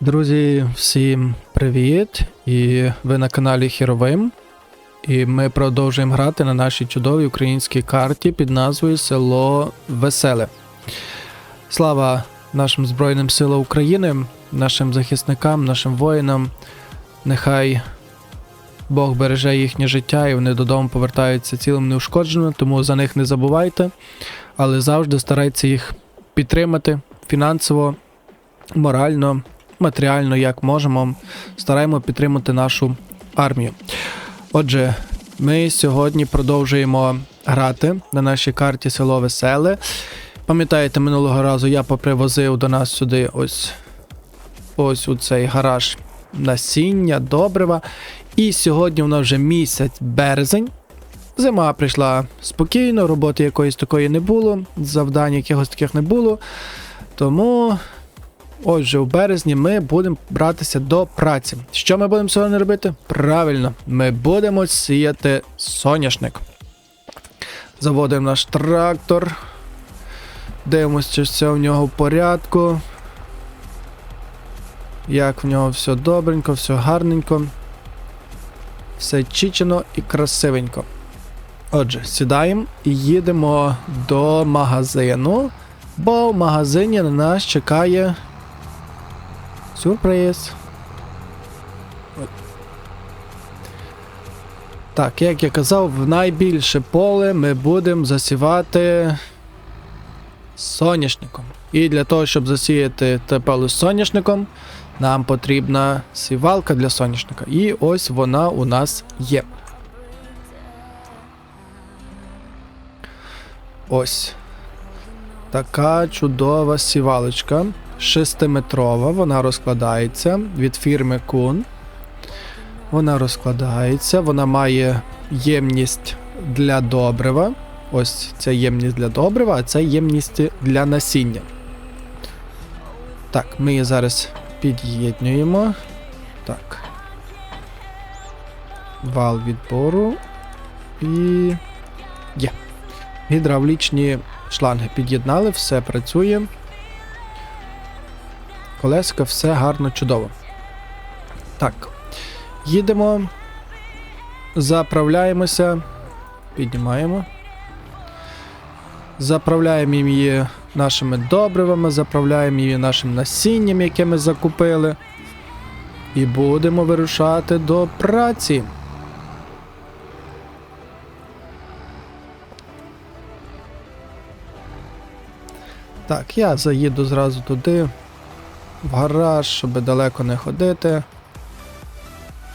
Друзі, всім привіт! І ви на каналі Хіровим. І ми продовжуємо грати на нашій чудовій українській карті під назвою Село Веселе. Слава нашим Збройним силам України, нашим захисникам, нашим воїнам. Нехай Бог береже їхнє життя і вони додому повертаються цілим неушкодженими, тому за них не забувайте, але завжди старайтеся їх підтримати фінансово, морально, матеріально, як можемо. Стараємо підтримати нашу армію. Отже, ми сьогодні продовжуємо грати на нашій карті село Веселе. Пам'ятаєте, минулого разу я попривозив до нас сюди ось, ось у цей гараж насіння, добрива. І сьогодні у нас вже місяць березень. Зима прийшла спокійно, роботи якоїсь такої не було, завдань якихось таких не було. Тому Отже, у березні ми будемо братися до праці. Що ми будемо сьогодні робити? Правильно, ми будемо сіяти соняшник. Заводимо наш трактор. Дивимося, чи все в нього в порядку. Як в нього все добренько, все гарненько. Все чічено і красивенько. Отже, сідаємо і їдемо до магазину, бо в магазині на нас чекає Сюрприз. Так, як я казав, в найбільше поле ми будемо засівати соняшником. І для того, щоб засіяти те поле соняшником, нам потрібна сівалка для соняшника. І ось вона у нас є. Ось. Така чудова сівалочка. 6-метрова, вона розкладається від фірми Kun. Вона розкладається, вона має ємність для добрива. Ось ця ємність для добрива, а це ємність для насіння. Так, ми її зараз під'єднуємо. Так. Вал відбору. І. Є. Гідравлічні шланги під'єднали, все працює. Колеска, все гарно, чудово. Так. Їдемо. Заправляємося. Піднімаємо. Заправляємо її нашими добривами, заправляємо її нашим насінням, яке ми закупили. І будемо вирушати до праці. Так, я заїду зразу туди в гараж, щоб далеко не ходити.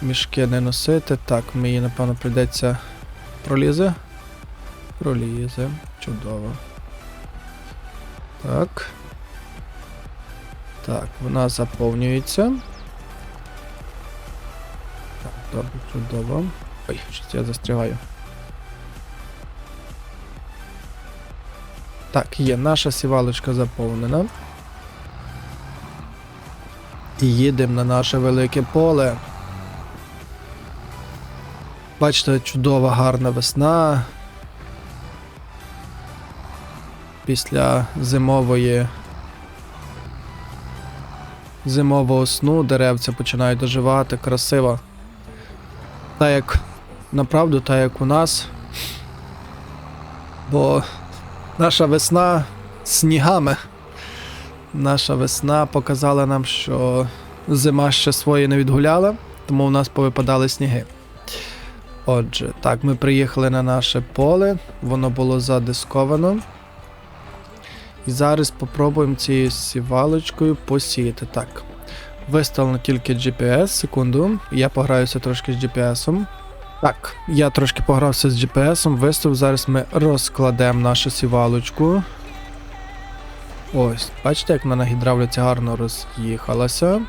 Мішки не носити. Так, мені, напевно, прийдеться пролізе. Пролізе. Чудово. Так. Так, вона заповнюється. Так, добре, чудово. Ой, щось я застрягаю. Так, є, наша сівалочка заповнена. Їдемо на наше велике поле. Бачите, чудова гарна весна. Після зимової зимового сну деревця починають доживати красиво. Так як направду, так як у нас. Бо наша весна снігами. Наша весна показала нам, що зима ще свої не відгуляла, тому у нас повипадали сніги. Отже, так, ми приїхали на наше поле, воно було задисковано. І зараз попробуємо цією сівалочкою посіяти. Так. Виставлено тільки GPS, секунду. Я пограюся трошки з GPS-ом. Так, я трошки погрався з GPS-ом, виставив. Зараз ми розкладемо нашу сівалочку. Ось, бачите, як вона на гідравліці гарно роз'їхалася.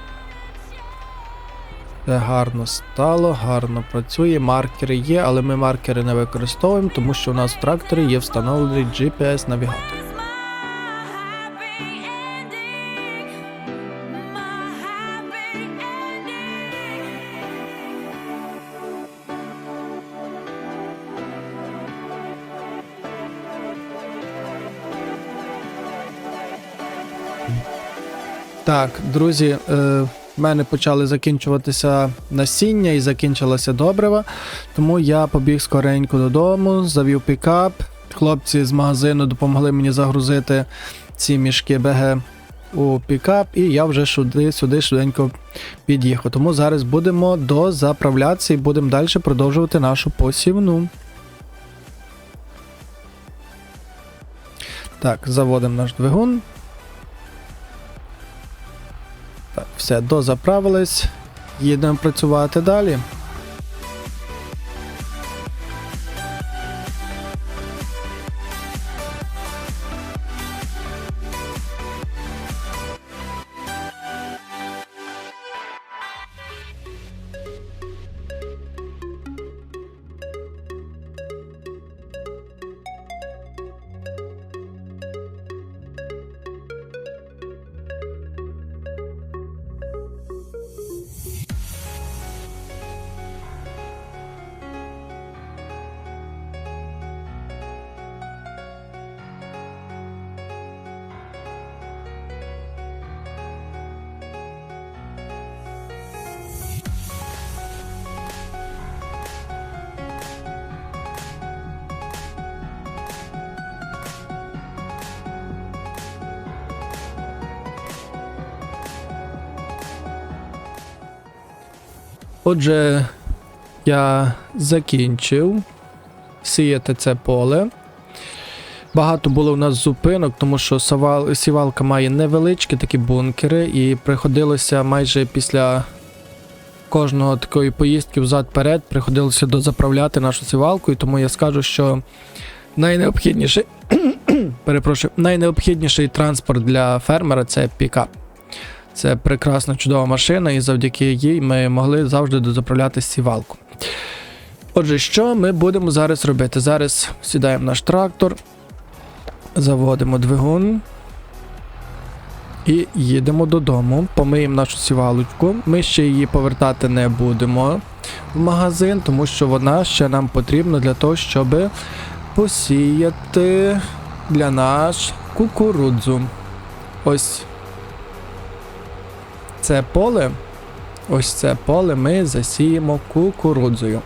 Все гарно стало, гарно працює, маркери є, але ми маркери не використовуємо, тому що у нас в тракторі є встановлений GPS-навігатор. Так, друзі, е, в мене почали закінчуватися насіння і закінчилося добрива. Тому я побіг скоренько додому, завів пікап. Хлопці з магазину допомогли мені загрузити ці мішки БГ у пікап, і я вже сюди, сюди швиденько під'їхав. Тому зараз будемо дозаправлятися і будемо далі продовжувати нашу посівну. Так, заводимо наш двигун. Так, все, дозаправились. Їдемо працювати далі. Отже, я закінчив сіяти це поле. Багато було у нас зупинок, тому що сівалка має невеличкі такі бункери, і приходилося майже після кожного такої поїздки взад-перед приходилося дозаправляти нашу сівалку, і тому я скажу, що найнеобхідніший, перепрошую, найнеобхідніший транспорт для фермера це пікап. Це прекрасна чудова машина, і завдяки їй ми могли завжди дозаправляти сівалку. Отже, що ми будемо зараз робити? Зараз сідаємо наш трактор, заводимо двигун і їдемо додому. Помиємо нашу сівалочку. Ми ще її повертати не будемо в магазин, тому що вона ще нам потрібна для того, щоб посіяти для нас кукурудзу. Ось це поле, ось це поле ми засіємо кукурудзою.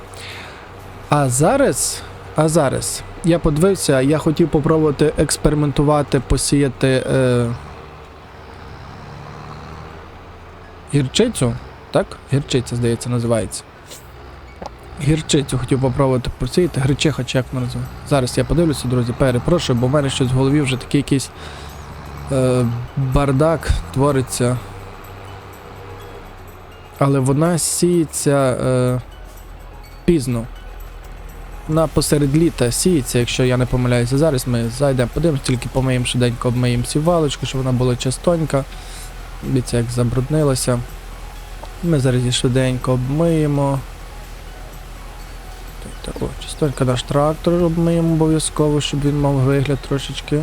А зараз, а зараз, я подивився, я хотів попробувати експериментувати, посіяти е, гірчицю. Так? Гірчиця, здається, називається. Гірчицю хотів попробувати посіяти, гричиха чи як називається. Зараз я подивлюся, друзі, перепрошую, бо в мене щось в голові вже такий якийсь е, бардак твориться. Але вона сіється е, пізно. Вона посеред літа сіється, якщо я не помиляюся. Зараз ми зайдемо, подивимось, тільки помиємо швиденько обмиємо сівалочку, щоб вона була чистонька. Дивіться, як забруднилася. Ми зараз її швиденько обмиємо. О, чистонько наш трактор обмиємо обов'язково, щоб він мав вигляд трошечки.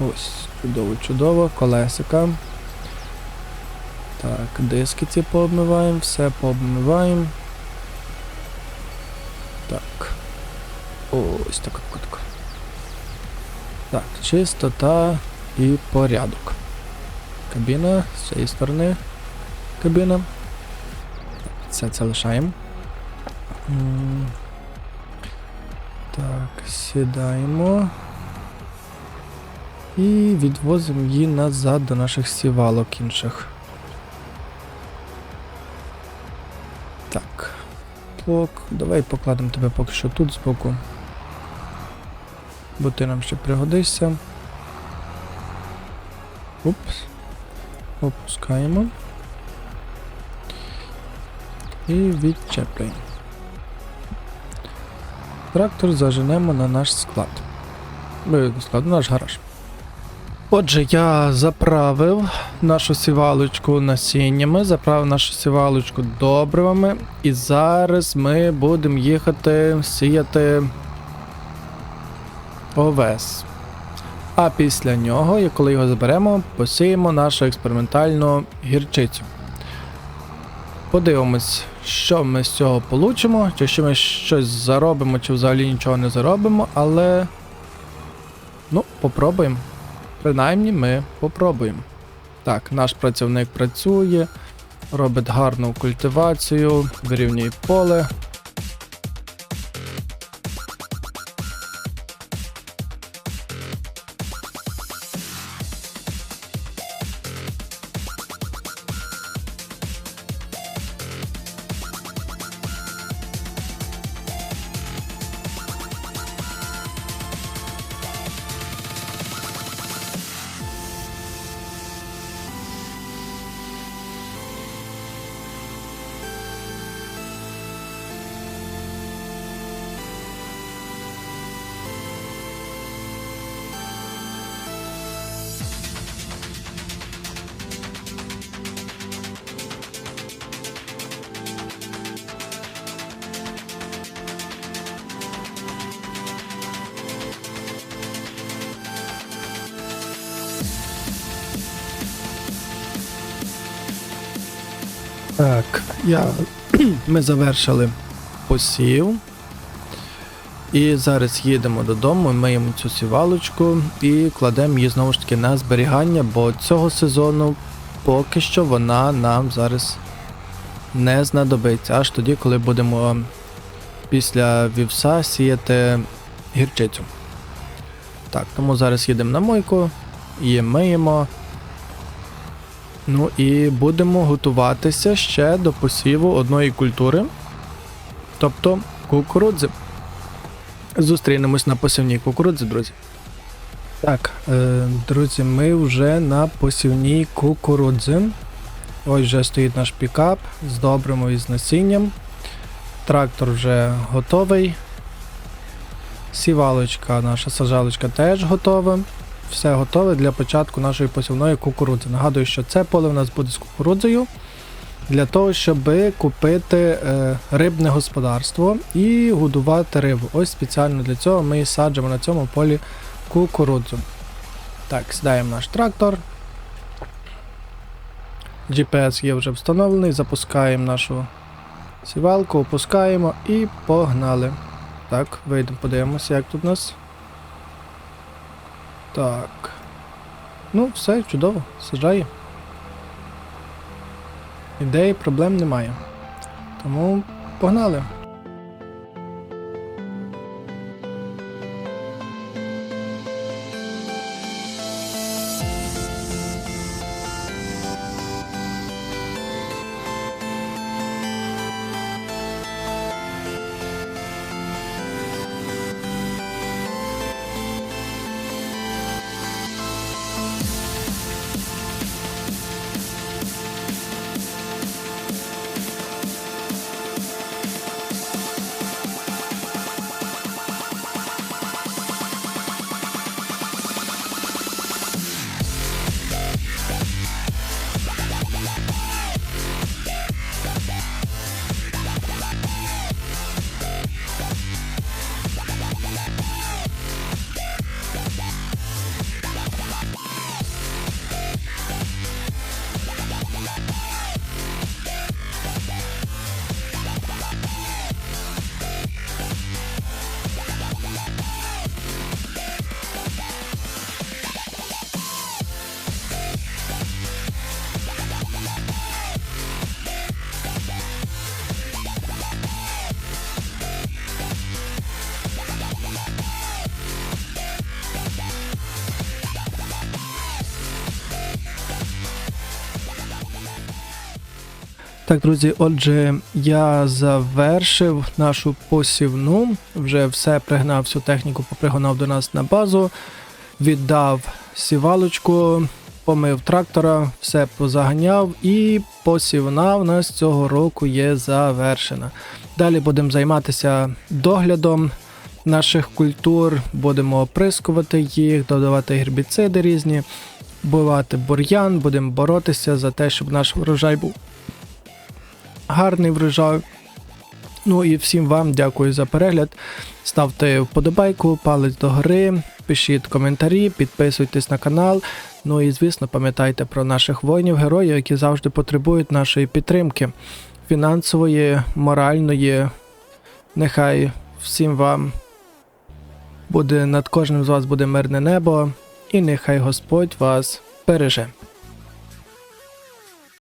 Ось, чудово, чудово, колесика. Так, диски ці пообмиваємо, все пообмиваємо. Так. Ось така кутка. Так, чистота і порядок. Кабіна, з цієї сторони кабіна. Все це лишаємо. Так, сідаємо. І відвозимо її назад до наших сівалок інших. Плок. Давай покладемо тебе поки що тут збоку. Бо ти нам ще пригодишся. Упс. Опускаємо. І відчеплюємо. Трактор заженемо на наш склад. Е, Склад, наш гараж. Отже, я заправив нашу сівалочку насіннями, заправив нашу сівалочку добривами, і зараз ми будемо їхати сіяти овес. А після нього, коли його заберемо, посіємо нашу експериментальну гірчицю. Подивимось, що ми з цього получимо, чи ще ми щось заробимо, чи взагалі нічого не заробимо, але. Ну, попробуємо. Принаймні ми попробуємо. Так, наш працівник працює. робить гарну культивацію, вирівнює поле. Так, я... ми завершили посів. І зараз їдемо додому, миємо цю сівалочку і кладемо її знову ж таки на зберігання, бо цього сезону поки що вона нам зараз не знадобиться. Аж тоді, коли будемо після вівса сіяти гірчицю. Так, тому зараз їдемо на мойку, її миємо. Ну і будемо готуватися ще до посіву одної культури, тобто кукурудзи. Зустрінемось на посівній кукурудзі, друзі. Так, е, друзі, ми вже на посівній кукурудзі. Ось вже стоїть наш пікап з добрим із насінням. Трактор вже готовий. Сівалочка, наша сажалочка теж готова. Все готове для початку нашої посівної кукурудзи. Нагадую, що це поле в нас буде з кукурудзою для того, щоб купити е, рибне господарство і годувати рибу. Ось спеціально для цього ми і саджимо на цьому полі кукурудзу. Так, сідаємо наш трактор. GPS є вже встановлений, запускаємо нашу сівалку, опускаємо і погнали. Так, вийдемо, подивимося, як тут у нас. Так. Ну, все, чудово, сажаю. Ідеї проблем немає. Тому погнали. Так, друзі, отже, я завершив нашу посівну. Вже все пригнав, всю техніку попригнав до нас на базу, віддав сівалочку, помив трактора, все позаганяв і посівна в нас цього року є завершена. Далі будемо займатися доглядом наших культур, будемо оприскувати їх, додавати гербіциди різні, бувати бур'ян, будемо боротися за те, щоб наш врожай був гарний врожай. Ну і всім вам дякую за перегляд. Ставте вподобайку, палець до гори, пишіть коментарі, підписуйтесь на канал. Ну і звісно, пам'ятайте про наших воїнів-героїв, які завжди потребують нашої підтримки фінансової, моральної. Нехай всім вам буде над кожним з вас буде мирне небо, і нехай Господь вас береже.